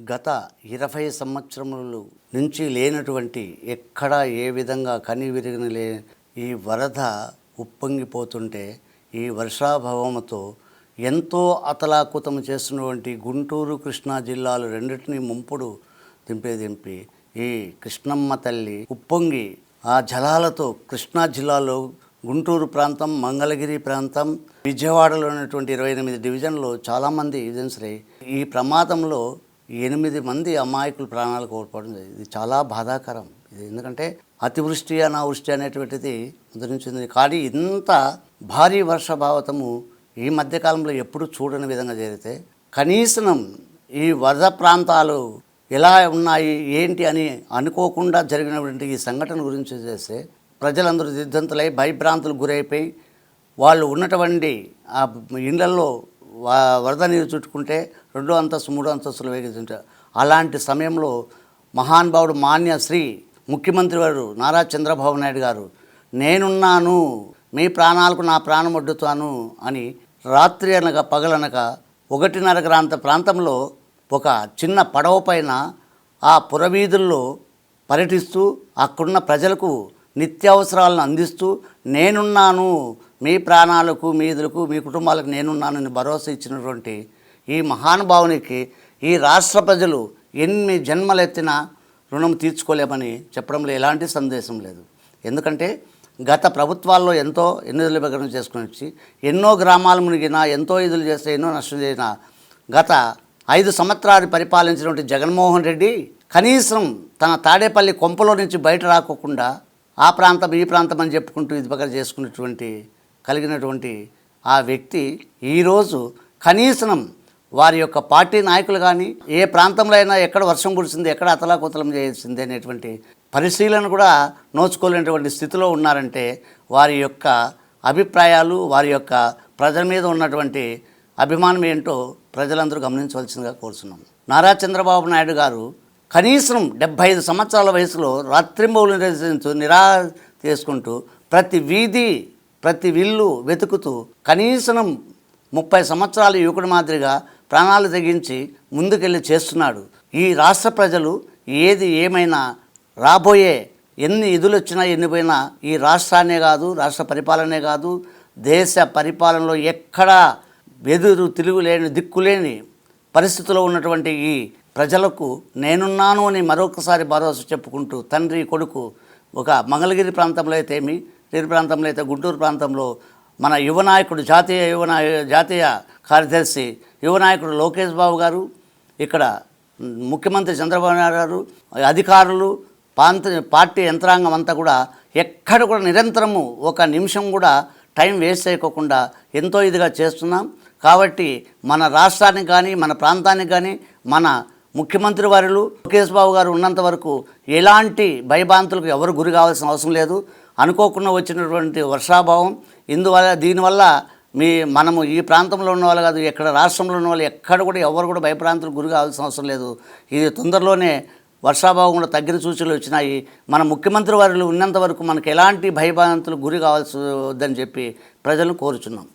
గత ఇరవై సంవత్సరములు నుంచి లేనటువంటి ఎక్కడా ఏ విధంగా కని విరిగిన లే ఈ వరద ఉప్పొంగిపోతుంటే ఈ వర్షాభావముతో ఎంతో అతలాకుతం చేస్తున్నటువంటి గుంటూరు కృష్ణా జిల్లాలు రెండింటినీ ముంపుడు దింపే దింపి ఈ కృష్ణమ్మ తల్లి ఉప్పొంగి ఆ జలాలతో కృష్ణా జిల్లాలో గుంటూరు ప్రాంతం మంగళగిరి ప్రాంతం విజయవాడలో ఉన్నటువంటి ఇరవై ఎనిమిది డివిజన్లో చాలామంది విజన్స్రై ఈ ప్రమాదంలో ఎనిమిది మంది అమాయకులు ప్రాణాలు కోల్పోవడం ఇది చాలా బాధాకరం. ఇది ఎందుకంటే అతివృష్టి అనావృష్టి అనేటువంటిది ఉదరించింది కానీ ఇంత భారీ వర్షభావతము ఈ మధ్యకాలంలో ఎప్పుడు చూడని విధంగా జరిగితే కనీసం ఈ వరద ప్రాంతాలు ఎలా ఉన్నాయి ఏంటి అని అనుకోకుండా జరిగినటువంటి ఈ సంఘటన గురించి చేస్తే ప్రజలందరూ దిద్దంతులై భయభ్రాంతులు గురైపోయి వాళ్ళు ఉన్నటువంటి ఆ ఇళ్ళలో వరద నీరు చుట్టుకుంటే రెండో అంతస్తు మూడో అంతస్తులు వేగించుంటారు అలాంటి సమయంలో మహానుభావుడు మాన్య శ్రీ ముఖ్యమంత్రి వారు నారా చంద్రబాబు నాయుడు గారు నేనున్నాను మీ ప్రాణాలకు నా ప్రాణం వడ్డుతాను అని రాత్రి అనగా పగలనక ఒకటిన్నర గ్రాంత ప్రాంతంలో ఒక చిన్న పడవ పైన ఆ పురవీధుల్లో పర్యటిస్తూ అక్కడున్న ప్రజలకు నిత్యావసరాలను అందిస్తూ నేనున్నాను మీ ప్రాణాలకు మీదులకు మీ కుటుంబాలకు నేనున్నానని భరోసా ఇచ్చినటువంటి ఈ మహానుభావునికి ఈ రాష్ట్ర ప్రజలు ఎన్ని జన్మలెత్తినా రుణం తీర్చుకోలేమని చెప్పడంలో ఎలాంటి సందేశం లేదు. ఎందుకంటే గత ప్రభుత్వాల్లో ఎంతో ఎన్నిధుల ప్రకటన చేసుకుని వచ్చి ఎన్నో గ్రామాలు మునిగినా ఎంతో ఇదులు చేస్తే ఎన్నో నష్టం చేసిన గత ఐదు సంవత్సరాలు పరిపాలించినటువంటి జగన్మోహన్ రెడ్డి కనీసం తన తాడేపల్లి కొంపలో నుంచి బయట రాకోకుండా ఆ ప్రాంతం ఈ ప్రాంతం అని చెప్పుకుంటూ ఇది పక్కన చేసుకున్నటువంటి కలిగినటువంటి ఆ వ్యక్తి ఈరోజు కనీసం వారి యొక్క పార్టీ నాయకులు కానీ ఏ ప్రాంతంలో అయినా ఎక్కడ వర్షం కురిసింది ఎక్కడ అతలాకుతలం చేసింది అనేటువంటి పరిశీలన కూడా నోచుకోలేనటువంటి స్థితిలో ఉన్నారంటే వారి యొక్క అభిప్రాయాలు వారి యొక్క ప్రజల మీద ఉన్నటువంటి అభిమానం ఏంటో ప్రజలందరూ గమనించవలసిందిగా కోరుతున్నాం నారా చంద్రబాబు నాయుడు గారు కనీసం డెబ్భై ఐదు సంవత్సరాల వయసులో రాత్రింబౌలు నిరసించు నిరా చేసుకుంటూ ప్రతి వీధి ప్రతి విల్లు వెతుకుతూ కనీసం ముప్పై సంవత్సరాల యువకుడి మాదిరిగా ప్రాణాలు తెగించి ముందుకెళ్ళి చేస్తున్నాడు. ఈ రాష్ట్ర ప్రజలు ఏది ఏమైనా రాబోయే ఎన్ని ఇదులు వచ్చినా ఎన్ని పోయినా ఈ రాష్ట్రాన్నే కాదు రాష్ట్ర పరిపాలనే కాదు దేశ పరిపాలనలో ఎక్కడా వెదురు తిరుగులేని దిక్కులేని పరిస్థితిలో ఉన్నటువంటి ఈ ప్రజలకు నేనున్నాను అని మరొకసారి భరోసా చెప్పుకుంటూ తండ్రి కొడుకు ఒక మంగళగిరి ప్రాంతంలో అయితే ఏమి ప్రాంతంలో అయితే గుంటూరు ప్రాంతంలో మన యువ నాయకుడు జాతీయ యువ నాయ- జాతీయ కార్యదర్శి యువ నాయకుడు లోకేష్ బాబు గారు ఇక్కడ ముఖ్యమంత్రి చంద్రబాబు నాయుడు గారు అధికారులు ప్రాంత పార్టీ యంత్రాంగం అంతా కూడా ఎక్కడ కూడా నిరంతరము ఒక నిమిషం కూడా టైం వేస్ట్ చేయకోకుండా ఎంతో ఇదిగా చేస్తున్నాం. కాబట్టి మన రాష్ట్రానికి కానీ మన ప్రాంతానికి కానీ మన ముఖ్యమంత్రి వారులు లోకేష్ బాబు గారు ఉన్నంత వరకు ఎలాంటి భయభాంతులకు ఎవరు గురి కావాల్సిన అవసరం లేదు. అనుకోకుండా వచ్చినటువంటి వర్షాభావం. ఇందువల్ల దీనివల్ల మీ మనము ఈ ప్రాంతంలో ఉన్న వాళ్ళు కాదు ఎక్కడ రాష్ట్రంలో ఉన్న వాళ్ళు ఎక్కడ కూడా ఎవరు కూడా భయప్రాంతులకు గురి కావాల్సిన అవసరం లేదు. ఇది తొందరలోనే వర్షాభావం కూడా తగ్గిన సూచనలు వచ్చినాయి. మన ముఖ్యమంత్రి వారిలో ఉన్నంత వరకు మనకు ఎలాంటి భయభ్రాంతులకు గురి కావాల్సి వద్దని చెప్పి ప్రజలను కోరుచున్నాం.